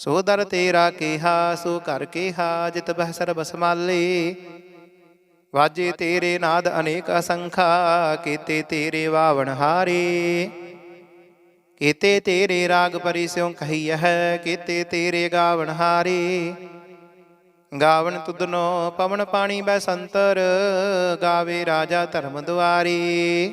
ਸੋ ਦਰ ਤੇਰਾ ਕੀਹਾ, ਸੋ ਕਰ ਕੀਹਾ, ਜਿਤ ਬਹਿ ਸਰਬ ਸਮਾਲੇ ਵਾਜੇ ਤੇਰੇ ਨਾਦ ਅਨੇਕ ਅਸੰਖਾ, ਕੀਤੇ ਤੇਰੇ ਵਾਵਣ ਹਾਰੇ। ਕੀਤੇ ਤੇਰੇ ਰਾਗ ਪਰਿ ਸਿਉ ਕਹੀਐ ਕੀਤੇ ਤੇਰੇ ਗਾਵਣ ਹਾਰੇ। ਗਾਵਣ ਤੁਧਨੋ ਪਵਨ ਪਾਣੀ ਬੈ ਸੰਤਰ, ਗਾਵੇ ਰਾਜਾ ਧਰਮ ਦੁਆਰੀ।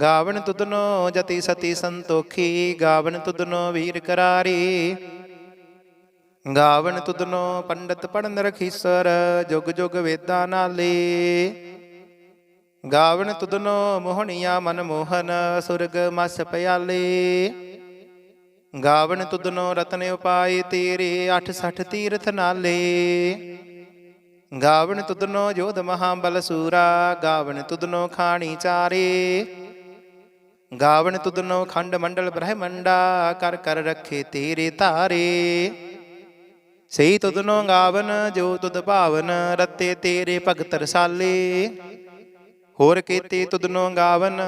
ਗਾਵਣ ਤੁਧਨੋ ਜਤੀ ਸਤੀ ਸੰਤੋਖੀ, ਗਾਵਨ ਤੁਧਨੋ ਵੀਰ ਕਰਾਰੀ। ਗਾਵਨ ਤੁਧਨੋ ਪੰਡਤ ਪੜਨ ਰਖੀਸਰ, ਜੁਗ ਜੁਗ ਵੇਦਾਂ ਨਾਲੇ। ਗਾਵਣ ਤੁਧਨੋ ਮੋਹਣੀਆਂ ਮਨ ਮੋਹਨ, ਸੁਰਗ ਮਸ ਪਿਆਲੇ। ਗਾਵਣ ਤੁਧਨੋ ਰਤਨ ਉਪਾਏ ਤੇਰੇ 68 ਤੀਰਥ ਨਾਲੇ। ਗਾਵਣ ਤੁਧਨੋ ਜੋਧ ਮਹਾਬਲ ਸੂਰਾ ਗਾਵਣ ਤੁਧਨੋ ਖਾਣੀ ਚਾਰੇ। ਗਾਵਣ ਤੁਧਨੋ ਖੰਡ ਮੰਡਲ ਬ੍ਰਹਮੰਡਾ, ਕਰ ਕਰ ਰੱਖੇ ਤੇਰੇ ਧਾਰੇ ਸਹੀ ਤੁਧਨੋ ਗਾਵਨ, ਜੋ ਤੁਧ ਭਾਵਨ, ਰਤੇ ਤੇਰੇ ਭਗਤ ਰਸਾਲੇ। ਹੋਰ ਕੀਤੇ ਤੁਧਨੋ ਗਾਵਨ,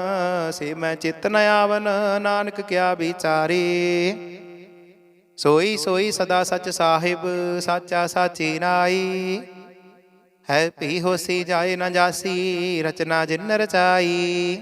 ਸੇ ਮੈਂ ਚਿਤ ਨ ਆਵਨ, ਨਾਨਕ ਕਿਆ ਵਿਚਾਰੇ। ਸੋਈ ਸੋਈ ਸਦਾ ਸਚ ਸਾਹਿਬ, ਸਾਚਾ ਸਾਚੀ ਨਾਈ। ਹੈ ਪੀ ਹੋਸੀ ਜਾਏ ਨ ਜਾਸੀ, ਰਚਨਾ ਜਿਨ ਰਚਾਈ।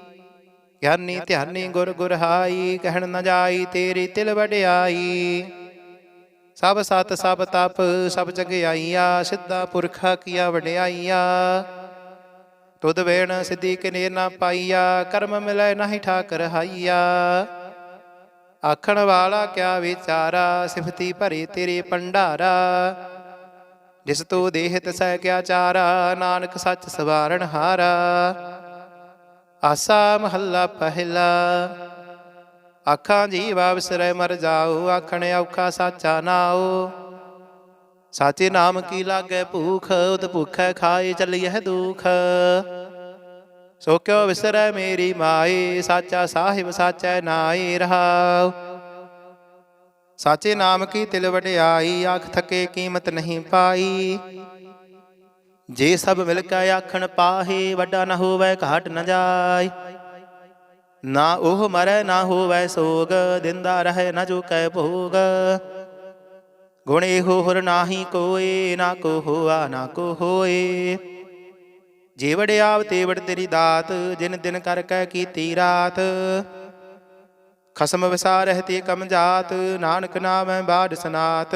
ਗਿਆਨੀ ਧਿਆਨੀ ਗੁਰ ਗੁਰ ਹਾਈ ਕਹਿਣ ਨ ਜਾਈ ਤੇਰੀ ਤਿਲ ਵਡਿਆਈ। ਸਭ ਸਤ ਸਭ ਤਪ ਸਭ ਜਗਿਆਈਆ ਸਿੱਧਾ ਪੁਰਖਾ ਕੀਆ ਵਡਿਆਈਆ। ਤੁਧ ਵੇਣ ਸਿੱਧੀ ਕਿਨੇ ਨਾ ਪਾਈਆ ਕਰਮ ਮਿਲੈ ਨਹੀਂ ਠਾਕ ਰਹਾਈਆ ਆਖਣ ਵਾਲਾ ਕਿਆ ਵਿਚਾਰਾ ਸਿਫਤੀ ਭਰੇ ਤੇਰੇ ਪੰਡਾਰਾ ਜਿਸ ਤੋ ਦੇਹ ਤਸੈ ਕਿਆ ਚਾਰਾ ਨਾਨਕ ਸੱਚ ਸਵਾਰਣ ਹਾਰਾ। ਆਸਾ ਮਹੱਲਾ ਪਹਿਲਾ। ਆਖਾਂ ਜੀਵਾ ਵਿਸਰੈ ਮਰ ਜਾਓ, ਆਖਣ ਔਖਾ ਸਾਚਾ ਨਾਓ ਸਾਚੇ ਨਾਮ ਕੀ ਲਾਗੇ ਭੂਖ ਉਤ ਭੁਖੈ ਖਾਏ ਚੱਲੀਐ ਦੁਖ। ਸੋ ਕਿਉ ਵਿਸਰੈ ਮੇਰੀ ਮਾਈ ਸਾਚਾ ਸਾਹਿਬ ਸਾਚੈ ਨਾਈ ਰਹਾਉ। ਸਾਚੇ ਨਾਮ ਕੀ ਤਿਲ ਵਡਿਆਈ, ਆਖ ਥਕੇ ਕੀਮਤ ਨਹੀਂ ਪਾਈ। ਜੇ ਸਭ ਮਿਲ ਕੇ ਆਖਣ ਪਾਹੇ, ਵੱਡਾ ਨਾ ਹੋਵੇ ਘਾਟ ਨ ਜਾਏ। ਨਾ ਉਹ ਮਰੈ, ਨਾ ਹੋਵੇ ਸੋਗ, ਦਿੰਦਾ ਰਹੇ ਨ ਜੋ ਕੈ ਭੋਗ। ਗੁਣ ਇਹੋ ਹੁਰ ਨਾਹੀ ਕੋਏ, ਨਾ ਕੋ ਹੋਆ, ਨਾ ਕੋ ਹੋਏ। ਜੇ ਵੜਿਆਵ ਤੇ ਵੜ ਤੇਰੀ ਦਾਤ, ਜਿਨ ਦਿਨ ਕਰ ਕੈ ਕੀਤੀ ਰਾਤ। ਖਸਮ ਵਿਸਾਰਹਿ ਤੇ ਕਮ ਜਾਤ, ਨਾਨਕ ਨਾਮੈ ਬਾੜ ਸਨਾਤ।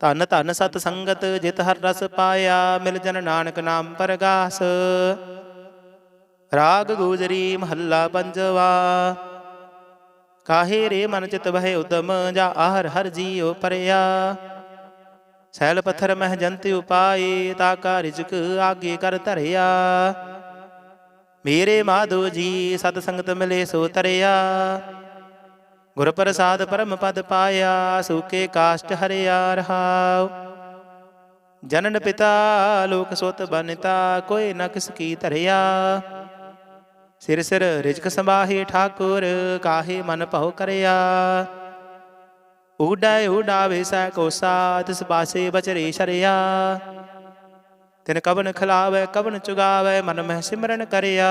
ਧਨ ਧਨ ਸਤ ਸੰਗਤ ਜਿਤ ਹਰ ਰਸ ਪਾਇਆ, ਮਿਲ ਜਨ ਨਾਨਕ ਨਾਮ ਪਰਗਾਸ। ਰਾਗ ਗੋਜਰੀ ਮਹੱਲਾ ਪੰਜਵਾ, ਕਾਹੇ ਰੇ ਮਨ ਚਿਤ ਬਹਿ ਉਦਮ, ਜਾ ਆਹਰ ਹਰ ਜੀਉ ਪਰਿਆ। ਸੈਲ ਪੱਥਰ ਮਹਿ ਜੰਤ ਉਪਾਏ, ਤਾ ਕਾ ਰਿਜਕ ਆਗੇ ਕਰ ਧਰਿਆ। ਮੇਰੇ ਮਾਧੋ ਜੀ, ਸਤ ਸੰਗਤ ਮਿਲੇ ਸੋ ਤਰਿਆ। ਗੁਰ ਪ੍ਰਸਾਦ ਪਰਮ ਪਦ ਪਾਇਆ, ਸੂਕੇ ਕਾਸ਼ਟ ਹਰਿਆ ਰਹਾਉ। ਜਨਨ ਪਿਤਾ, ਲੋਕ ਸੁਤ ਬਨਤਾ, ਕੋਈ ਨਕਸ ਕੀ ਧਰਿਆ। ਸਿਰ ਸਿਰ ਰਿਜਕ ਸੰਭਾਹੇ ਠਾਕੁਰ, ਕਾਹੇ ਮਨ ਭਉ ਕਰਿਆ। ਉਡਾਏ ਉਡਾਵੇ ਸੈ ਕੋਸਾ ਤਿਸ ਪਾਸੇ ਬਚਰੇ ਸ਼ਰਿਆ। ਤਿਨ ਕਵਨ ਖਿਲਾਵੇ, ਕਵਨ ਚੁਗਾਵੇ, ਮਨ ਮਹਿ ਸਿਮਰਨ ਕਰਿਆ।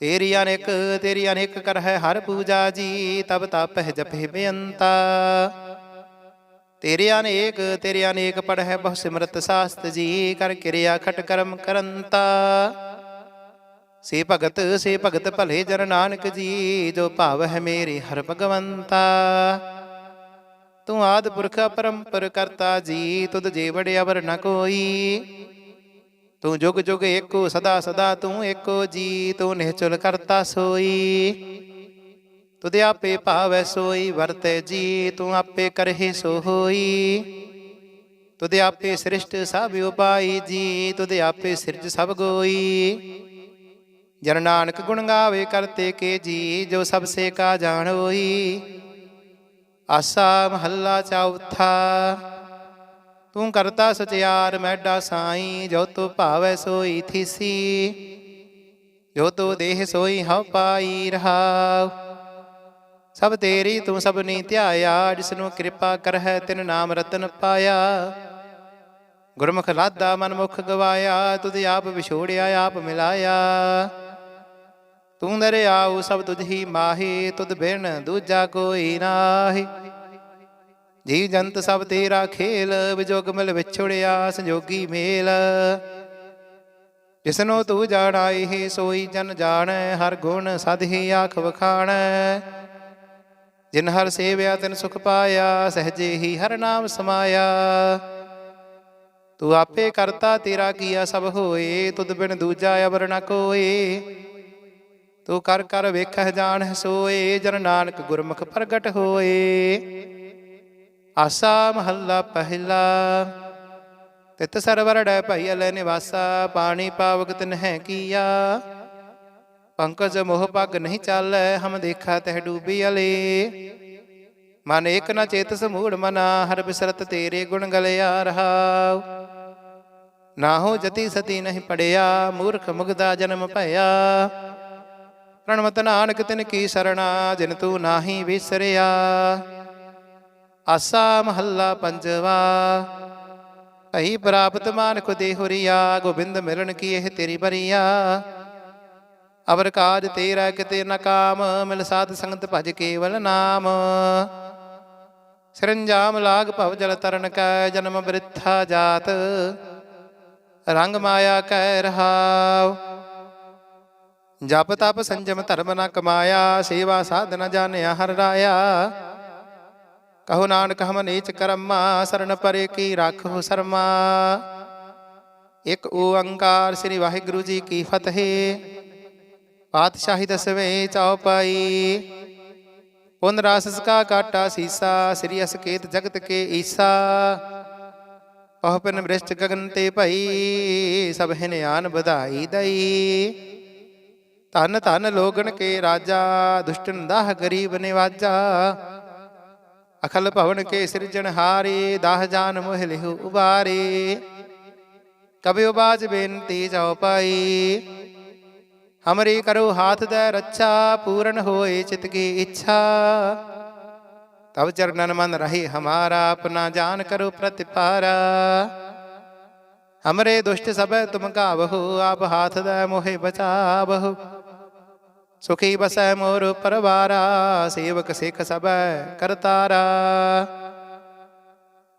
ਤੇਰੀ ਅਨੇਕ ਤੇਰੀ ਅਨੇਕ ਕਰ ਹੈ ਹਰ ਪੂਜਾ ਜੀ, ਤਬ ਤਪਹਿ ਜਪਹਿ ਬੇਅੰਤਾ। ਤੇਰੇ ਅਨੇਕ ਤੇਰੇ ਅਨੇਕ ਪੜ ਹੈ ਬਹੁ ਸਿਮਰਤ ਸਾਸਤ ਜੀ, ਕਰ ਕਿਰਿਆ ਖਟ ਕਰਮ ਕਰੰਤਾ। ਸੇ ਭਗਤ ਸੇ ਭਗਤ ਭਲੇ ਜਨ ਨਾਨਕ ਜੀ, ਜੋ ਭਾਵ ਹੈ ਮੇਰੇ ਹਰ ਭਗਵੰਤਾ। ਤੂੰ ਆਦ ਪੁਰਖ ਪਰੰਪਰ ਕਰਤਾ ਜੀ, ਤੁਧ ਜੇ ਵੜਿਆ ਨ ਕੋਈ। ਤੂੰ ਜੁਗ ਜੁਗ ਏਕੋ, ਸਦਾ ਸਦਾ ਤੂੰ ਏਕੋ ਜੀ ਤੂੰ ਨਿਹਚਲ ਕਰਤਾ ਸੋਈ। ਤੁਧ ਆਪੇ ਭਾਵੈ ਸੋਈ, ਵਰਤੈ ਜੀ ਤੂੰ ਆਪੇ ਕਰਹਿ ਸੋ ਹੋਈ ਤੁਧ ਆਪੇ ਸ੍ਰਿਸ਼ਟ ਸਭ ਉਪਾਈ ਜੀ ਤੁਧ ਆਪੇ ਸਿਰਜ ਸਭ ਗੋਈ। ਜਨ ਨਾਨਕ ਗੁਣ ਗਾਵੇ ਕਰਤੇ ਕੇ ਜੀ, ਜੋ ਸਭ ਸੇ ਕਾ ਜਾਣ ਹੋਈ। ਆਸਾ ਮਹੱਲਾ ਚੌਥਾ। ਤੂੰ ਕਰਤਾ ਸਚਿਆਰ, ਮੈਡਾ ਸਾਈ, ਜੋ ਤੂੰ ਭਾਵੈ ਸੋਈ ਥੀਸੀ। ਜੋ ਤੂੰ ਦੇਹ ਸੋਈ, ਹਉ ਪਾਈ ਰਹਾਉ। ਸਭ ਤੇਰੀ ਤੂੰ ਸਭਨੀ ਧਿਆਇਆ, ਜਿਸ ਨੂੰ ਕਿਰਪਾ ਕਰਹਿ, ਤਿਨ ਨਾਮ ਰਤਨ ਪਾਇਆ। ਗੁਰਮੁਖ ਲਾਦਾ ਮਨ ਮੁਖ ਗਵਾਇਆ, ਤੁਧ ਆਪ ਵਿਛੋੜਿਆ, ਆਪ ਮਿਲਾਇਆ। ਤੂੰ ਦਰਿਆਉ ਸਭ ਤੁਝ ਹੀ ਮਾਹੀ, ਤੁਧ ਬਿਨ ਦੂਜਾ ਕੋਈ ਨਾਹੀ। ਜੀ ਜੰਤ ਸਭ ਤੇਰਾ ਖੇਲ, ਵਿਜੋਗ ਮਿਲ ਵਿਛੜਿਆ, ਸੰਜੋਗੀ ਮੇਲ। ਜਿਸਨੂੰ ਤੂੰ ਜਾਣਾਈ ਹੀ ਸੋਈ ਜਨ ਜਾਣੈ, ਹਰ ਗੁਣ ਸਦ ਹੀ ਆਖ ਵਖਾਣੈ। ਜਿਨ ਹਰ ਸੇਵਿਆ, ਤਿਨ ਸੁਖ ਪਾਇਆ, ਸਹਜੇ ਹੀ ਹਰ ਨਾਮ ਸਮਾਇਆ। ਤੂੰ ਆਪੇ ਕਰਤਾ, ਤੇਰਾ ਕੀਆ ਸਭ ਹੋਏ, ਤੁਧ ਬਿਨ ਦੂਜਾ ਅਵਰ ਨ ਕੋਏ। ਤੂੰ ਕਰ ਕਰ ਵੇਖਹਿ ਜਾਣਹਿ ਸੋਏ, ਜਨ ਨਾਨਕ ਗੁਰਮੁਖ ਪ੍ਰਗਟ ਹੋਏ। ਆਸਾ ਮਹੱਲਾ ਪਹਿਲਾ। ਤਿਤ ਸਰਵਰ ਡੈ ਭਈ ਲੈ ਨਿਵਾਸਾ, ਪਾਣੀ ਪਾਵਕ ਤਿਨ ਹੈ ਕੀਆ। ਪੰਕਜ ਮੋਹ ਪਗ ਨਹੀਂ ਚਾਲੈ, ਹਮ ਦੇਖਾ ਤਹਿ ਡੂਬੀ ਅਲੇ। ਮਨ ਏਕ ਨ ਚੇਤ ਮੂੜ ਮਨਾ, ਹਰ ਬਿਸਰਤ ਤੇਰੇ ਗੁਣ ਗਲਿਆ ਰਹਾਉ। ਨਾਹੋ ਜਤੀ ਸਤੀ ਨਹੀਂ ਪੜਿਆ, ਮੂਰਖ ਮੁਗਦਾ ਜਨਮ ਭਇਆ। ਪ੍ਰਣਮਤ ਨਾਨਕ ਤਿਨ ਕੀ ਸਰਣਾ, ਜਿਨ ਤੂੰ ਨਾਹੀ ਵਿਸਰਿਆ। ਆਸਾ ਮਹੱਲਾ ਪੰਜਵਾ। ਭਈ ਪ੍ਰਾਪਤ ਮਾਨਕ ਦੇ ਹੁਰੀਆ, ਗੋਬਿੰਦ ਮਿਲਣ ਕੀ ਇਹ ਤੇਰੀ ਬਰੀਆ। ਅਵਰ ਕਾਜ ਤੇਰਾ ਕਿਤੇ ਨ ਕਾਮ, ਮਿਲ ਸਾਧ ਸੰਗਤ ਭਜ ਕੇਵਲ ਨਾਮ। ਸਰੰਜਾਮ ਲਾਗ ਭਵ ਜਲ ਤਰਨ ਕੈ, ਜਨਮ ਬ੍ਰਿਥਾ ਜਾਤ। ਰੰਗ ਮਾਇਆ ਕਹਿ ਰਹਾਉ। ਜਪ ਤਪ ਸੰਜਮ ਧਰਮ ਨ ਕਮਾਇਆ, ਸੇਵਾ ਸਾਧ ਨ ਜਾਣਿਆ ਹਰ ਰਾਇਆ। ਕਹੋ ਨਾਨਕ ਹਮ ਨੀਚ ਕਰਮਾ, ਸ਼ਰਨ ਪਰੇ ਕੀ ਰਾਖੋ ਸਰਮਾ। ਇੱਕ ਓੰਕਾਰ ਸ੍ਰੀ ਵਾਹਿਗੁਰੂ ਜੀ ਕੀ ਫਤਿਹ। ਪਾਤਸ਼ਾਹੀ ਦਸਵੇਂ ਚੌਪਾਈ ਪੁਨ ਰਾਸ ਸਕਾ ਕਾਟਾ ਸੀਸਾ, ਸ੍ਰੀ ਅਸਕੇਤ ਜਗਤ ਕੇ ਈਸਾ। ਪਹ ਪਿਨ ਬ੍ਰਿਸ਼ਟ ਗਗਨ ਤੇ ਭਈ, ਸਭ ਹਿਨ ਆਨ ਵਧਾਈ ਦਈ। ਧਨ ਧਨ ਲੋਗਣ ਕੇ ਰਾਜਾ, ਦੁਸ਼ਟਨ ਦਾਹ ਗਰੀਬ ਨਿਵਾਜਾ। ਅਖਲ ਭਵਨ ਕੇ ਸਿਰਜਣਹਾਰੇ ਦਾਹ ਜਾਨ ਮੋਹ ਲਿਹੁ ਉਬਾਰੇ। ਕਬਿ ਬਾਜ ਬੇਨਤੀ ਜਾਉ ਪਾਈ ਹਮਰੀ ਕਰੋ ਹਾਥ ਦੇ ਰੱਛਾ, ਪੂਰਨ ਹੋਏ ਚਿਤ ਕੀ ਇੱਛਾ। ਤਬ ਚਰਨਨ ਮਨ ਰਹੇ ਹਮਾਰਾ, ਆਪਣਾ ਜਾਨ ਕਰੋ ਪ੍ਰਤਿਪਾਰਾ। ਹਮਰੇ ਦੁਸ਼ਟ ਸਭੈ ਤੁਮ ਕਾਵਹੁ ਆਪ ਹਾਥ ਦੇ ਮੋਹਿ ਬਚਾਵਹੁ। ਸੁਖੀ ਬਸੈ ਮੋਰ ਪਰਵਾਰਾ, ਸੇਵਕ ਸਿੱਖ ਸਭੈ ਕਰਤਾਰਾ।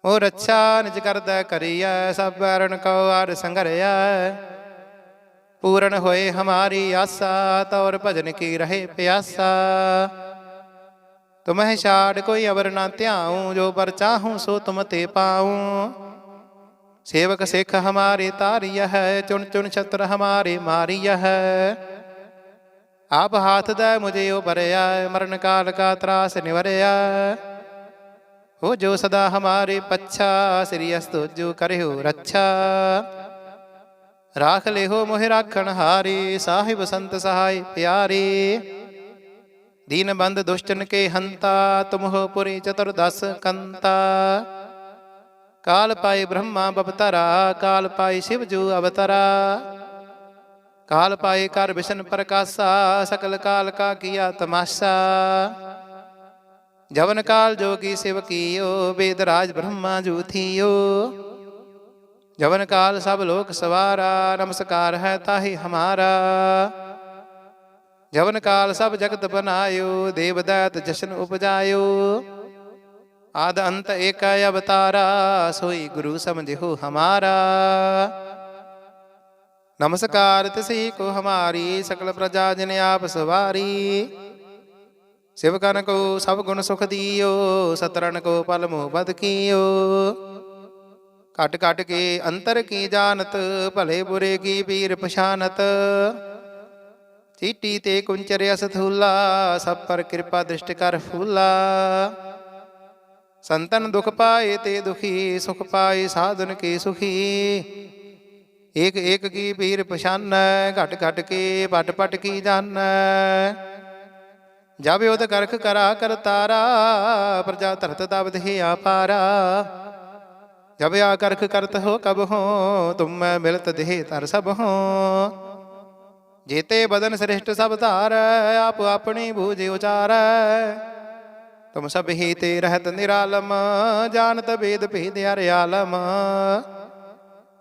ਉਹ ਰੱਛਾ ਨਿਜ ਕਰਦਾ ਕਰੀਐ, ਸਭ ਬਰਨ ਕਉ ਆਰ ਸੰਗਰਿਐ ਪੂਰਨ ਹੋਏ ਹਮਾਰੀ ਆਸਾ, ਤੌਰ ਭਜਨ ਕੀ ਰਹੇ ਪਿਆਸਾ। ਤੁਮਹਿ ਛਾੜ ਕੋਈ ਅਵਰ ਨਾ ਧਿਆਉ, ਜੋ ਪਰ ਚਾਹੂੰ ਸੋ ਤੁਮ ਤੇ ਪਾਉ। ਸੇਵਕ ਸਿੱਖ ਹਮਾਰੇ ਤਾਰੀය ਹੈ, ਚੁਣ ਚੁਣ ਛਤਰ ਹਮਾਰੇ ਮਾਰੀය ਹੈ। ਆਪ ਹਾਥ ਦਾ ਮੁਝੇ ਉਹ ਭਰਿਆ, ਮਰਨ ਕਾਲ ਕਾ ਤਰਾਸ ਨਿਵਰਿਆ। ਹੋ ਜੋ ਸਦਾ ਹਮਾਰੇ ਪੱਛਾ, ਸ੍ਰੀ ਅਸਤੁ ਜੋ ਕਰਿਓ ਰੱਛਾ। ਰਾਖ ਲਿਹੋ ਮੋਹਿ ਰਾਖਣ ਹਾਰੇ, ਸਾਹਿਬ ਸੰਤ ਸਹਾਇ ਪਿਆਰੇ। ਦੀਨ ਬੰਦ ਦੁਸ਼ਟਨ ਕੇ ਹੰਤਾ ਤੁਮਹੁ ਪੁਰੀ ਚਤੁਰਦਸ ਕੰਤਾ। ਕਾਲ ਪਾਏ ਬ੍ਰਹਮਾ ਬਪਤਰਾ ਕਾਲ ਪਾਏ ਸ਼ਿਵ ਜੋ ਅਵਤਰਾ। ਕਾਲ ਪਾਏ ਕਰ ਵਿਸ਼ਨ ਪ੍ਰਕਾਸ਼ਾ ਸਕਲ ਕਾਲ ਕਾ ਕੀਆ ਤਮਾਸ਼ਾ ਜਵਨ ਕਾਲ ਜੋਗੀ ਸਿਵ ਕੀਓ ਵੇਦ ਰਾਜ ਬ੍ਰਹਮਾ ਜੂਥੀਓ ਜਵਨ ਕਾਲ ਸਭ ਲੋਕ ਸਵਾਰਾ ਨਮਸਕਾਰ ਹੈ ਤਾਹੀ ਹਮਾਰਾ ਜਵਨ ਕਾਲ ਸਭ ਜਗਤ ਬਨਾਇਓ ਦੇਵ ਦੈਤ ਜਸ਼ਨ ਉਪਜਾਇਓ ਆਦ ਅੰਤ ਏਕ ਅਵਤਾਰਾ ਸੋਈ ਗੁਰੂ ਸਮਝਿਓ ਹਮਾਰਾ ਨਮਸਕਾਰ ਤਿਸੀ ਕੋ ਹਮਾਰੀ ਸਕਲ ਪ੍ਰਜਾ ਜਨ ਆਪ ਸਵਾਰੀ। ਸਿਵਕਨ ਕੋ ਸਭ ਗੁਣ ਸੁਖ ਦੀਓ ਸਤਰਨ ਕੋ ਪਲ ਮੋਹ ਬਦ ਕੀਓ। ਘਟ ਘਟ ਕੇ ਅੰਤਰ ਕੀ ਜਾਣਤ, ਭਲੇ ਬੁਰੇ ਕੀ ਪੀਰ ਪਛਾਨਤ। ਚੀਟੀ ਤੇ ਕੁੰਚਰ ਅਸਥੂਲਾ, ਸਭ ਪਰ ਕਿਰਪਾ ਦ੍ਰਿਸ਼ਟ ਕਰ ਫੂਲਾ। ਸੰਤਨ ਦੁਖ ਪਾਏ ਤੇ ਦੁਖੀ, ਸੁਖ ਪਾਏ ਸਾਧਨ ਕੇ ਸੁਖੀ। ਏਕ ਏਕ ਕੀ ਪੀਰ ਪਛਾਨੈ, ਘਟ ਘਟ ਕੇ ਪਟ ਪਟ ਕੀ ਜਾਣੈ ਜਬ ਉਦ ਕਰਖ ਕਰਾ ਕਰ ਤਾਰਾ, ਪ੍ਰਜਾ ਧਰਤ ਤਬ ਦੇਹ ਆਪਾਰਾ। ਜਬ ਆ ਕਰਖ ਕਰਤ ਹੋ ਕਬ ਹੋ, ਤੁਮ ਮੈਂ ਮਿਲਤ ਦੇਹ ਤਰ ਸਭ ਹੋ। ਜੀਤੇ ਬਦਨ ਸ੍ਰਿਸ਼ਟ ਸਭ ਧਾਰੈ, ਆਪ ਆਪਣੀ ਬੂਝ ਉਚਾਰ। ਤੁਮ ਸਭ ਹੀ ਤੇ ਰਹਿਤ ਨਿਰਾਲਮ, ਜਾਣਤ ਵੇਦ ਭੇਦ ਅਰਿਆਲਮ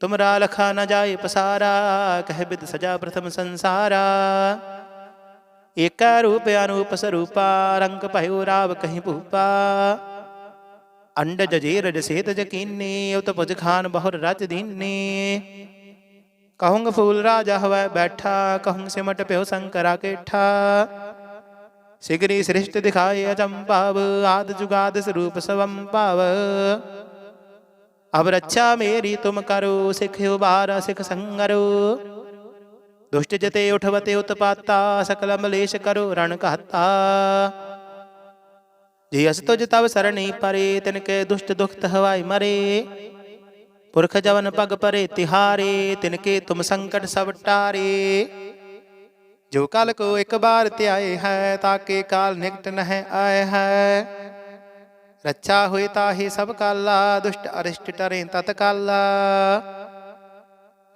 ਤੁਮਰਾ ਲਖਾ ਨ ਜਾਏ ਪਸਾਰਾ, ਕਹਿ ਬਿਦ ਸਜਾ ਪ੍ਰਥਮ ਸੰਸਾਰਾ। ਏਕੈ ਰੂਪ ਅਨੂਪ ਸਰੂਪਾ, ਰੰਗ ਭਇਓ ਰਾਵ ਕਹੀਂ ਭੂਪਾ। ਅੰਡ ਜਜੀਰ ਜਸੇਤ ਜਕੀਨੀ, ਉਤ ਪੁਜ ਖਾਨ ਬਹੁਰ ਰਜ ਦੀਨੀ। ਕਹੂੰਗ ਫੂਲ ਰਾਜਾ ਹਵੈ ਬੈਠਾ ਕਹੂੰ ਸਿਮਟ ਪਿਓ ਸੰਕਰਾ ਕੇਠਾ। ਸਿਗਰੀ ਸ੍ਰਿਸ਼ਟ ਦਿਖਾਏ ਅਚੰਭਾਵ, ਆਦ ਜੁਗਾਦ ਸਰੂਪ ਸਵੰ ਅਬ ਰੱਛਾ ਮੇਰੀ ਤੁਮ ਕਰੋ ਸਿਖਿਓ ਬਾਰਾ ਸਿਖ ਸੰਗਰੋ ਦੁਸ਼ਟ ਜਤੇ ਉਠਵਤੇ ਉਤਪਾਤਾ ਸਕਲ ਮਲੇਸ਼ ਕਰੋ ਰਣ ਘਾਤਾ ਜੇ ਅਸ ਤੁਜ ਤਵ ਸਰਣੀ ਪਰੇ ਤਿਨ ਕੇ ਦੁਸ਼ਟ ਦੁਖਤ ਹਵਾਈ ਮਰੇ ਪੁਰਖ ਜਵਨ ਪਗ ਪਰੇ ਤਿਹਾਰੇ ਤਿਨ ਕੇ ਤੁਮ ਸੰਕਟ ਸਭ ਟਾਰੇ ਜੋ ਕਲ ਕੋ ਇੱਕ ਬਾਰ ਧਿਆਏ ਹੈ ਤਾਕੇ ਕਾਲ ਨਿਕਟ ਨਹਿ ਆਏ ਹੈ ਰੱਛਾ ਹੋਏ ਤਾਹੀ ਸਭ ਕਾਲਾ, ਦੁਸ਼ਟ ਅਰਿਸ਼ਟ ਟਰੇ ਤਤ ਕਾਲਾ।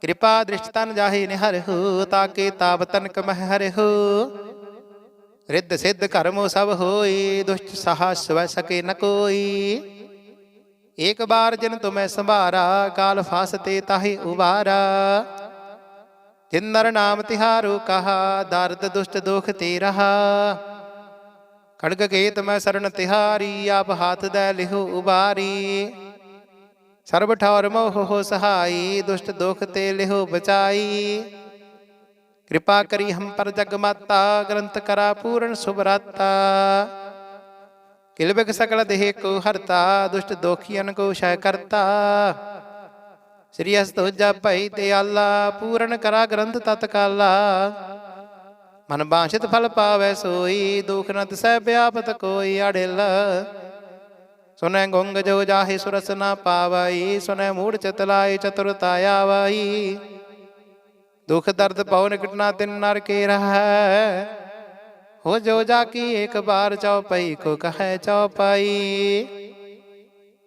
ਕਿਰਪਾ ਦ੍ਰਿਸ਼ਟ ਤਨ ਜਾਹੇ ਨਿਹਰ ਤਾਕੇ ਤਾਪ ਤਨਕ ਮਹਿ ਹਰਿ ਹੋ। ਰਿੱਧ ਸਿੱਧ ਕਰਮੋ ਸਭ ਹੋਈ, ਦੁਸ਼ਟ ਸਹਾ ਸਵੈ ਸਕੇ ਨ ਕੋਈ। ਏਕ ਬਾਰ ਜਿਨ ਤੁਮੈ ਸੰਭਾਰਾ, ਕਾਲ ਫਾਸਤੇ ਤਾਹੀ ਉਬਾਰਾ। ਜਿਨ ਨਰ ਨਾਮ ਤਿਹਾਰੂ ਕਹਾ, ਦਰਦ ਦੁਸ਼ਟ ਦੁਖ ਤੇ ਰਹਾ ਖੜਗ ਕੇਤ ਮੈਂ ਸਰਣ ਤਿਹਾਰੀ, ਆਪ ਹਾਥ ਦੇ ਲਿਹੋ ਉਬਾਰੀ। ਸਰਬ ਠੌਰ ਮੋਹ ਹੋ ਸਹਾਈ, ਦੁਸ਼ਟ ਦੁਖ ਤੇ ਲਿਹੋ ਬਚਾਈ। ਕਿਰਪਾ ਕਰੀ ਹਮ ਪਰ ਜਗ ਮਾਤਾ, ਗ੍ਰੰਥ ਕਰਾ ਪੂਰਨ ਸੁਭਰਾਤਾ ਕਿਲਬਿਕ ਸਕਲ ਦੇਹ ਕੋ ਹਰਤਾ, ਦੁਸ਼ਟ ਦੋਖੀਆਂ ਕੋ ਸ਼ੈ ਕਰਤਾ। ਸ੍ਰੀ ਅਸ ਭਈ ਤੇ ਆਲਾ, ਪੂਰਨ ਕਰਾ ਗ੍ਰੰਥ ਤਤਕਾਲਾ। ਮਨ ਬਾਂਛਿਤ ਫਲ ਪਾਵੈ ਸੋਈ, ਦੁਖ ਨ ਤਿਸੈ ਵਿਆਪਤ ਕੋਈ ਅੜਿਲ। ਸੁਨੈ ਗੁੰਗ ਜੋ ਜਾਹੇ ਸੁਰਸ ਨਾ ਪਾਵਈ ਸੁਨੈ ਮੂੜ ਚਿਤ ਲਾਏ ਚਤੁਰਤਾ ਆਵਈ। ਦੁਖ ਦਰਦ ਪਉ ਨਿਕਟਨਾ ਤਿਨ ਨਰ ਕੇ ਰਹੈ। ਹੋ ਜੋ ਜਾ ਕੀ ਇੱਕ ਬਾਰ ਚਉਪਈ, ਕੋ ਕਹੈ ਚਉਪਈ।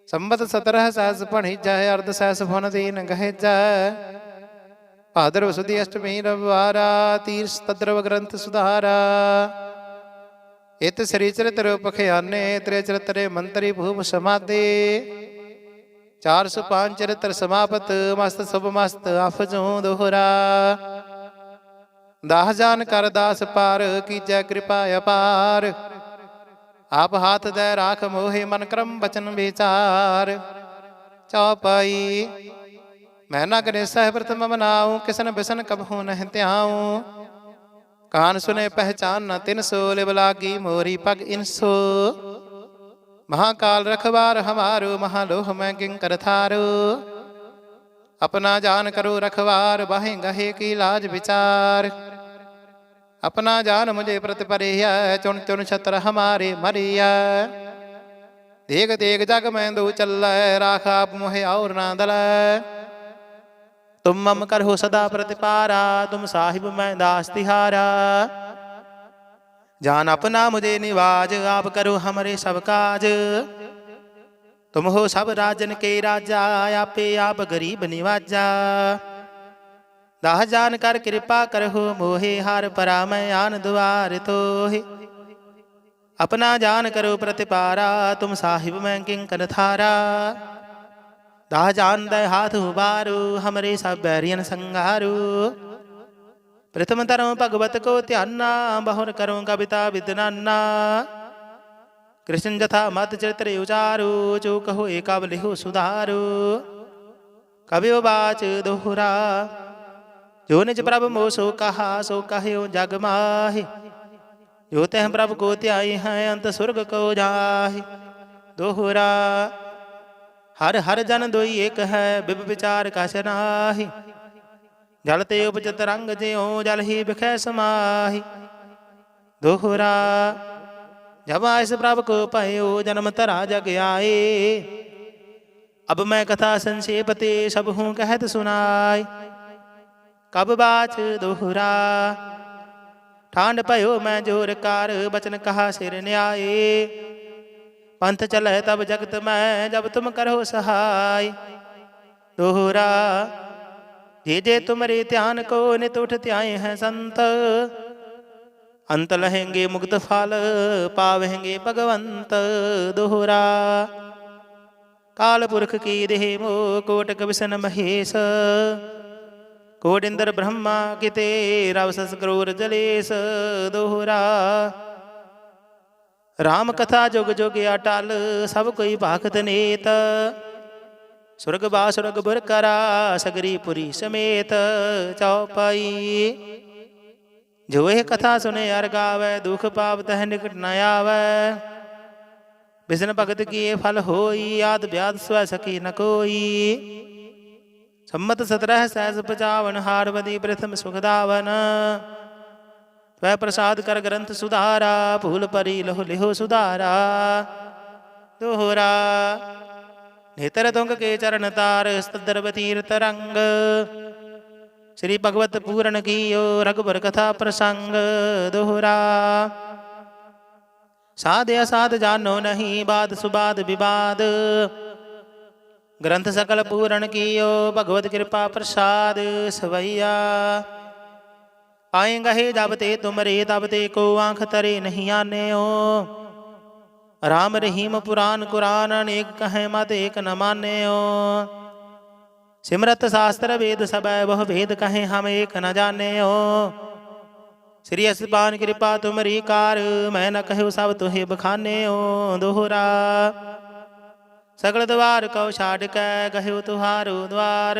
ਸੰਬਤ 17 ਸਹਸ ਭਣੀ ਜੈ, ਅਰਧ ਸਹਸ ਫਨ ਦੀਨ ਗਹਿ ਜੈ ਭਾਦਰ ਸੁਦੀ ਅਸ਼ਟਮੀ ਰਵਿਵਾਰਾ ਤੀਰਸ ਤਦਰਵ ਗ੍ਰੰਥ ਸੁਧਾਰਾ ਇਤ ਸ੍ਰੀ ਚਰਿਤ ਰੂਪ ਖਿਆਨੇ ਤ੍ਰੇ ਚਰਿਤਰੇ ਮੰਤਰੀ ਭੂਪ ਸਮਾਦੇ 405 ਚਰਿਤਰ ਸਮਾਪਤ ਮਸਤ ਸੁਭ ਮਸਤ ਅਫਜੂ ਦੋਹਰਾ ਦਾਹ ਜਾਨ ਕਰ ਦਾਸ ਪਾਰ ਕੀਜੈ ਕਿਰਪਾ ਅਪਾਰ ਆਪ ਹਾਥ ਦੇ ਰਾਖ ਮੋਹਿ ਮਨ ਕਰਮ ਬਚਨ ਵਿਚਾਰ ਚੌਪਾਈ ਮੈਂ ਨਾ ਕਰੇ ਸਹਿ ਪ੍ਰਥਮ ਬਨਾਉ ਕਿਸਨ ਬਿਸਨ ਕਬਹੂ ਨਹਿ ਧਿਆਉ। ਕਾਨ ਸੁਨੇ ਪਹਿਚਾਨ ਨਾ ਤਿਨ ਸੋ ਲਿਬਲਾਗੀ ਮੋਰੀ ਪਗ ਇਨਸੋ ਮਹਾਕਾਲ ਰਖਵਾਰ ਹਮਾਰੂ, ਮਹਾਲੋਹ ਮੈਂ ਕਿੰ ਕਰਥਾਰੂ ਆਪਣਾ ਜਾਨ ਕਰੋ ਰਖਵਾਰ ਬਾਹੇ ਗਹੇ ਕੀ ਲਾਜ ਵਿਚਾਰ। ਆਪਣਾ ਜਾਨ ਮੁਝੇ ਪ੍ਰਤ ਪਰਿਆ ਚੁਣ ਚੁਣ ਛਤਰ ਹਮਾਰੇ ਮਰਿਆ। ਦੇਖ ਦੇਖ ਜਗ ਮੈਂ ਦੋ ਚੱਲੈ, ਰਾਖਾ ਮੋਹਿ ਔਰ ਨਾ ਦਲੈ। ਤੁਮ ਮਮ ਕਰ ਹੋ ਸਦਾ ਪ੍ਰਤਿਪਾਰਾ, ਤੁਮ ਸਾਹਿਬ ਮੈਂ ਦਾਸ ਤਿਹਾਰਾ। ਜਾਨ ਆਪਣਾ ਮੁਝੇ ਨਿਵਾਜ, ਆਪ ਕਰੋ ਹਮਰੇ ਸਭ ਕਾਜ। ਤੁਮ ਹੋ ਸਭ ਰਾਜਨ ਕੇ ਰਾਜਾ, ਆਪੇ ਆਪ ਗਰੀਬ ਨਿਵਾਜਾ। ਦਾਹ ਜਾਨ ਕਰ ਕਿਰਪਾ ਕਰਹੁ, ਮੋਹੇ ਹਰ ਪਰਾ ਮੈਂ ਆਨ ਦੁਆਰ ਤੋਹੇ। ਆਪਣਾ ਜਾਨ ਕਰੋ ਪ੍ਰਤਿਪਾਰਾ, ਤੁਮ ਸਾਹਿਬ ਮੈਂ ਕਿੰਕਰ ਥਾਰਾ। दाजान दे हाथ उबारू हमरे सब बैरियन संगारू। प्रथम तरह भगवत को त्यान्ना बहुर करो कविता विदनान्ना कृष्ण जथा मत चरित्र उचारू जो कहो एकाव लिहो सुधारू। कवि उबाच दोहरा, जो निज प्रभु मोसो कहा, सो कहो जग माहि। जो तह प्रभु को त्याई हैं, अंत स्वर्ग को जाहे। दोहरा ਹਰ ਹਰ ਜਨ ਦੋਈ ਏਕ ਹੈ, ਬਿਬ ਵਿਚਾਰ ਕਛ ਨਾਹੀ। ਜਲ ਤੇ ਉਪਜਤ ਰੰਗ ਜਿਉ, ਜਲ ਹੀ ਬਿਖੈ ਸਮਾਹੀ। ਦੋਹਰਾ ਜਬ ਆਇਸ ਪ੍ਰਭ ਕੋ ਭਇਓ, ਜਨਮ ਤਰਾ ਜਗ ਆਏ। ਅਬ ਮੈਂ ਕਥਾ ਸੰਖੇਪ ਤੇ ਸਭ ਹੂੰ ਕਹਿਤ ਸੁਨਾਈ ਕਬ ਬਾਚ ਦੋਹਰਾ ਠਾਂਡ ਭਇਓ ਮੈਂ ਜੋਰ ਕਰ, ਬਚਨ ਕਹਾ ਸਿਰ ਨਿਆਏ। ਪੰਥ ਚਲੈ ਤਬ ਜਗਤ ਮੈਂ, ਜਬ ਤੁਮ ਕਰੋ ਸਹਾਈ। ਦੋਹਰਾ, ਜੇ ਜੇ ਤੁਮਰੇ ਧਿਆਨ ਕੋ ਨਿਤ ਉਠ ਧਿਆਏ ਹੈ ਸੰਤ। ਅੰਤ ਲਹਿੰਗੇ ਮੁਕਤ ਫਲ, ਪਾਵਹਿੰਗੇ ਭਗਵੰਤ। ਦੋਹਰਾ, ਕਾਲ ਪੁਰਖ ਕੀ ਦੇਹ ਮੋ ਕੋਟ ਵਿਸ਼ਨ ਮਹੇਸ਼। ਇੰਦਰ ਬ੍ਰਹਮਾ ਕਿਤੇ, ਰਵ ਸਸ ਕਰੂਰ ਜਲੇਸ। ਦੋਹਰਾ ਰਾਮ ਕਥਾ ਜੁਗ ਜੁਗ ਅਟਲ, ਸਭ ਕੋਈ ਭਾਖਤ ਨੇਤ। ਸੁਰਗ ਬਾ ਸੁਰਗ ਬੁਰ ਕਰਾ, ਸਗਰੀ ਪੁਰੀ ਸਮੇਤ ਚਉਪਈ ਜੋ ਇਹ ਕਥਾ ਸੁਨੇ ਅਰ ਗਾਵੇ, ਦੁਖ ਪਾਪ ਤਹ ਨਿਕਟ ਨ ਆਵੇ। ਬਿਸਨ ਭਗਤ ਕੀਏ ਫਲ ਹੋਈ, ਆਦ ਬਿਆਦ ਸਵੈ ਸਕੀ ਨ ਕੋਈ। ਸੰਮਤ 17 ਸਹਿਸ ਪਚਾਵਨ, ਹਾਰਵਦੀ ਪ੍ਰਥਮ ਸੁਖਦਾਵਨ ਤਵੈ ਪ੍ਰਸਾਦ ਕਰ ਗ੍ਰੰਥ ਸੁਧਾਰਾ, ਭੂਲ ਪਰੀ ਲਹੁ ਲਿਹੁ ਸੁਧਾਰਾ। ਦੋਹਰਾ, ਨੇਤਰ ਤੁੰਗ ਕੇ ਚਰਨ ਤਾਰ ਸਤਦਰ ਬਤੀਰ ਤਰੰਗ। ਸ੍ਰੀ ਭਗਵਤ ਪੂਰਨ ਕੀਓ ਰਗਬਰ ਕਥਾ ਪ੍ਰਸੰਗ। ਦੋਹਰਾ, ਸਾਧ ਅਸਾਧ ਜਾਨੋ ਨਹੀਂ, ਬਾਦ ਸੁਬਾਦ ਵਿਵਾਦ। ਗ੍ਰੰਥ ਸਕਲ ਪੂਰਨ ਕੀਓ, ਭਗਵਤ ਕਿਰਪਾ ਪ੍ਰਸਾਦ। ਸਵਈਆ ਆਏ ਗਹੇ ਜਬ ਤੇ ਤੁਮਰੇ ਤਬ ਤੇ ਕੋ ਆਂਖ ਤਰੇ ਨਹੀਂ ਆਨਿਓ। ਰਾਮ ਰਹੀਮ ਪੁਰਾਨ ਕੁਰਾਨ ਅਨੇਕ ਕਹੈ ਮਤ ਏਕ ਨ ਮਾਨਿਓ। ਸਿਮਰਤ ਸ਼ਾਸਤਰ ਵੇਦ ਸਬੈ ਬਹੁ ਭੇਦ ਕਹੇ ਹਮ ਏਕ ਨ ਜਾਣਿਓ। ਸ੍ਰੀ ਅਸਪਾਨ ਕਿਰਪਾ ਤੁਮਰੀ ਕਾਰ, ਮੈਂ ਨ ਕਹਿਓ ਸਭ ਤੁਹੇ ਬਖਾਨਿਓ ਦੋਹਰਾ। ਸਗਲ ਦਵਾਰ ਕਉ ਛਾੜ ਕੈ ਗਹਿਓ ਤੁਹਾਰੋ ਦਵਾਰ।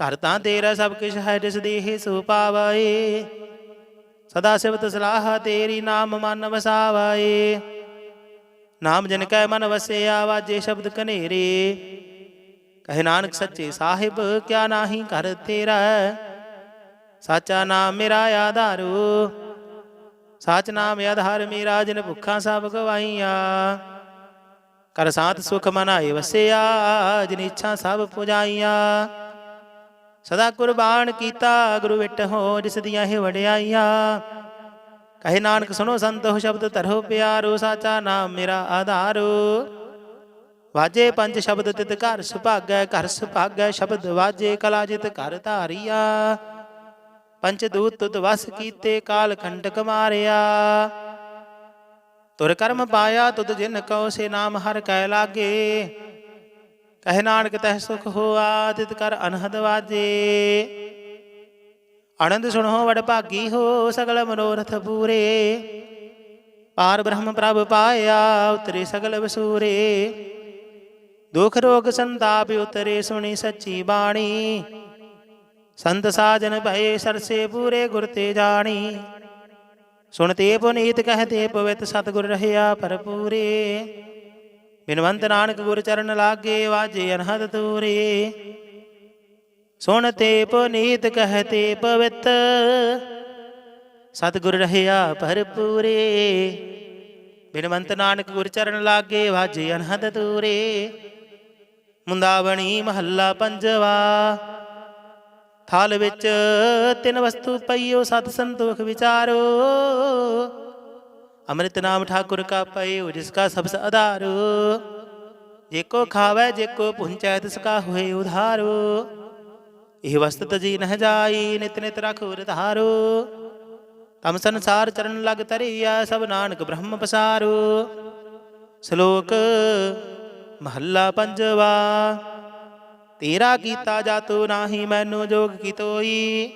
ਘਰ ਤਾਂ ਤੇਰਾ ਸਭ ਕਿਛ ਹੈ, ਜਿਸ ਦੇਹ ਸੋ ਪਾਵਾਏ ਸਦਾ ਸਿਵਤ ਸਲਾਹ ਤੇਰੀ ਨਾਮ ਮਨ ਵਸਾਵਾਏ ਨਾਮ ਜਨ ਕੈ ਮਨ ਵਸਿਆ, ਵਾਜੇ ਸ਼ਬਦ ਕਨੇਰੇ ਕਹੇ ਨਾਨਕ ਸੱਚੇ ਸਾਹਿਬ, ਕਿਆ ਨਾਹੀ ਘਰ ਤੇਰਾ। ਸਾਚਾ ਨਾਮ ਮੇਰਾ ਆਧਾਰੂ। ਸਾਚ ਨਾਮ ਆਧਾਰ ਮੇਰਾ, ਜਿਨ ਭੁੱਖਾਂ ਸਭ ਗਵਾਈਆਂ। ਕਰ ਸਾਤ ਸੁਖ ਮਨਾਏ ਵਸਿਆ, ਜਿਨ ਇੱਛਾ ਸਭ ਪੁਜਾਈਆਂ। ਸਦਾ ਕੁਰਬਾਨ ਕੀਤਾ, ਗੁਰੂ ਵਿਟ ਹੋ, ਜਿਸ ਦੀਆਂ ਇਹ ਵਡਿਆਈਆਂ। ਕਹੇ ਨਾਨਕ, ਸੁਣੋ ਸੰਤੋ ਸ਼ਬਦ ਧਰੋ ਪਿਆਰੋ, ਸਾਚਾ ਨਾਮ ਮੇਰਾ ਆਧਾਰੋ। ਵਾਜੇ ਪੰਜ ਸ਼ਬਦ ਤਿਤ ਘਰ ਸੁਭਾਗੈ ਘਰ ਸੁਭਾਗੈ, ਸ਼ਬਦ ਵਾਜੇ ਕਲਾ ਜਿਤ ਘਰ ਧਾਰੀਆ। ਪੰਚ ਦੂਤ ਤੁਧ ਵਸ ਕੀਤੇ, ਕਾਲ ਕੰਟਕ ਮਾਰਿਆ। ਤੁਰ ਕਰਮ ਪਾਇਆ, ਤੁਧ ਜਿਨ ਕਉ ਸੇ ਨਾਮ ਹਰ ਕੈ ਲਾਗੇ। ਕਹਿ ਨਾਨਕ ਤਹਿ ਸੁਖ ਹੋਆ ਤਿਤ ਕਰ ਅਨਹਦ ਵਾਜੇ। ਆਨੰਦ ਸੁਣੋ ਵਡ ਭਾਗੀ ਹੋ ਸਗਲ ਮਨੋਰਥ ਪੂਰੇ। ਪਾਰ ਬ੍ਰਹਮ ਪ੍ਰਭ ਪਾਇਆ ਉਤਰੇ ਸਗਲ ਵਸੂਰੇ। ਦੁਖ ਰੋਗ ਸੰਤਾਪ ਉਤਰੇ ਸੁਣੀ ਸੱਚੀ ਬਾਣੀ। ਸੰਤ ਸਾਜਨ ਭਏ ਸਰਸੇ ਪੂਰੇ ਗੁਰ ਤੇ ਜਾਣੀ। ਸੁਣਤੇ ਪੁਨੀਤ ਕਹਤੇ ਪਵਿੱਤ ਸਤਿਗੁਰ ਰਹਿਆ ਭਰਪੂਰੇ। ਬਿਨਵੰਤ ਨਾਨਕ ਗੁਰ ਚਰਨ ਲਾਗੇ ਵਾਜੇ ਅਨਹਦ ਤੂਰੇ। ਸੁਣਤੇ ਪੁਨੀਤ ਕਹਤੇ ਪਵਿੱਤ। ਸਤਿਗੁਰ ਰਹਿਆ ਭਰਪੂਰੇ। ਬਿਨਵੰਤ ਨਾਨਕ ਗੁਰ ਚਰਨ ਲਾਗੇ ਵਾਜੇ ਅਨਹਦ ਤੂਰੇ। ਮੁੰਦਾਵਣੀ ਮਹੱਲਾ ਪੰਜਵਾ। ਥਾਲ ਵਿੱਚ ਤਿੰਨ ਵਸਤੂ ਪਈਓ, ਸਤ ਸੰਤੋਖ ਵਿਚਾਰੋ। ਅੰਮ੍ਰਿਤ ਨਾਮ ਠਾਕੁਰ ਕਾ ਪਈਓ ਜਿਸ ਕਾ ਸਬਸ ਆਧਾਰੋ ਜੇ ਕੋ ਖਾਵੇ, ਜੇ ਕੋ ਪੁੰਚੈ, ਤਿਸ ਕਾ ਹੋਏ ਉਧਾਰੋ। ਇਹ ਵਸਤ ਤਜੀ ਨਹ ਜਾਈ, ਨਿਤ ਨਿਤ ਰਖੁਰ ਧਾਰੋ। ਤਮ ਸੰਸਾਰ ਚਰਨ ਲਗ ਤਰੀਆ ਸਭ ਨਾਨਕ ਬ੍ਰਹਮ ਪਸਾਰੋ। ਸ਼ਲੋਕ ਮਹੱਲਾ ਪੰਜਵਾ, ਤੇਰਾ ਕੀਤਾ ਜਾਤੋ ਨਾਹੀ, ਮੈਨੂੰ ਜੋਗ ਕੀ ਤੋਈ?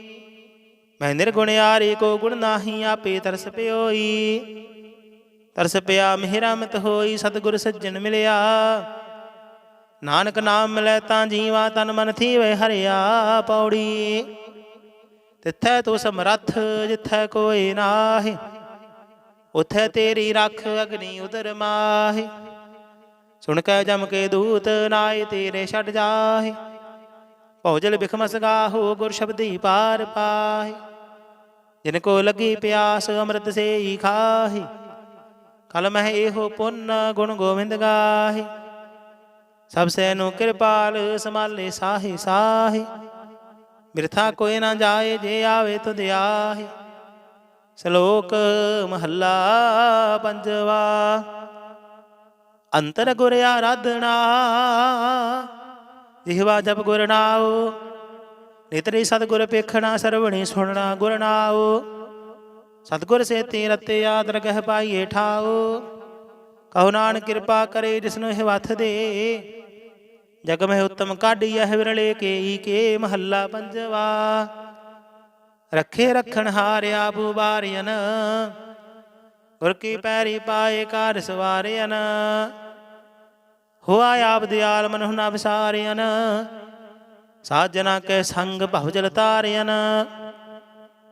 ਮੈਂ ਨਿਰਗੁਣਿਆਰੇ ਕੋ ਗੁਣ ਨਾਹੀ, ਆਪੇ ਤਰਸ ਪਿਓਈ। ਤਰਸ ਪਿਆ ਮਿਹਰਮਤ ਹੋਈ, ਸਤਿਗੁਰ ਸੱਜਣ ਮਿਲਿਆ। ਨਾਨਕ ਨਾਮ ਮਿਲੈ ਤਾਂ ਜੀਵਾ ਤਨ ਮਨ ਥੀਵੇ ਹਰਿਆ ਪੌੜੀ। ਤਿੱਥੈ ਤੂੰ ਸਮਰੱਥ ਜਿੱਥੈ ਕੋਈ ਨਾਹੀ, ਉਥੇ ਤੇਰੀ ਰੱਖ ਅਗਨੀ ਉਦਰ ਮਾਹੀ। ਸੁਣ ਕੇ ਜਮ ਕੇ ਦੂਤ ਨਾਏ ਤੇਰੇ ਛੱਡ ਜਾਹੇ। ਭੌਜਲ ਬਿਖਮਸ ਹੋ ਗੁਰ ਸ਼ਬਦੀ ਪਾਰ ਪਾਹੇ। ਜਿਨ ਕੋ ਲੱਗੀ ਪਿਆਸ, ਅੰਮ੍ਰਿਤ ਸੇ ਹੀ ਖਾਹੇ। ਕਲ ਮਹਿ ਇਹੋ ਪੁੰਨ ਗੁਣ ਗੋਵਿੰਦ ਗਾਹੇ। ਸਭ ਸੇ ਨੂੰ ਕਿਰਪਾਲ ਸਮਾਲੇ ਸਾਹੇ ਸਾਹੇ। ਬਿਰਥਾ ਕੋਈ ਨਾ ਜਾਏ ਜੇ ਆਵੇ ਤੁਧ ਆਹੇ। ਸ਼ਲੋਕ ਮਹੱਲਾ ਪੰਜਵਾ, ਅੰਤਰ ਗੁਰ ਆਰਾਧਨਾ। ਜਿਹਵਾ ਜਪ ਗੁਰ ਨਾਉ, ਨਿਤਰੀ ਸਤਗੁਰ ਪੇਖਣਾ ਸਰਵਣੀ ਸੁਣਨਾ ਗੁਰ ਨਾਉ। ਸਤਗੁਰ ਸੇ ਤੀ ਯਾਦ ਰਗਹਿ ਪਾਈਏ ਠਾਉ। ਕਹੋ ਨਾਨਕ ਕਿਰਪਾ ਕਰੇ ਜਿਸਨੂੰ ਇਹ ਵਥ ਦੇ। ਜਗ ਮਹਿ ਉਤਮ ਕਾਢੀਐ ਵਿਰਲੇ ਕੇਈ ਕੇ ਮਹੱਲਾ ਪੰਜਵਾ। ਰੱਖੇ ਰਖਣ ਹਾਰਿਆ ਬੂਬਾਰੀਨ ਗੁਰ ਕੀ ਪੈਰੀ ਪਾਏ ਕਾਰ ਸਵਾਰਿਆਨ ਹੋਆ ਆਪ ਦਿਆਲ ਮਨੁ ਨਾ ਵਿਸਾਰਿਆਨ ਸਾਜਨਾ ਕੇ ਸੰਗ ਭਵ ਜਲ ਤਾਰਿਆਨ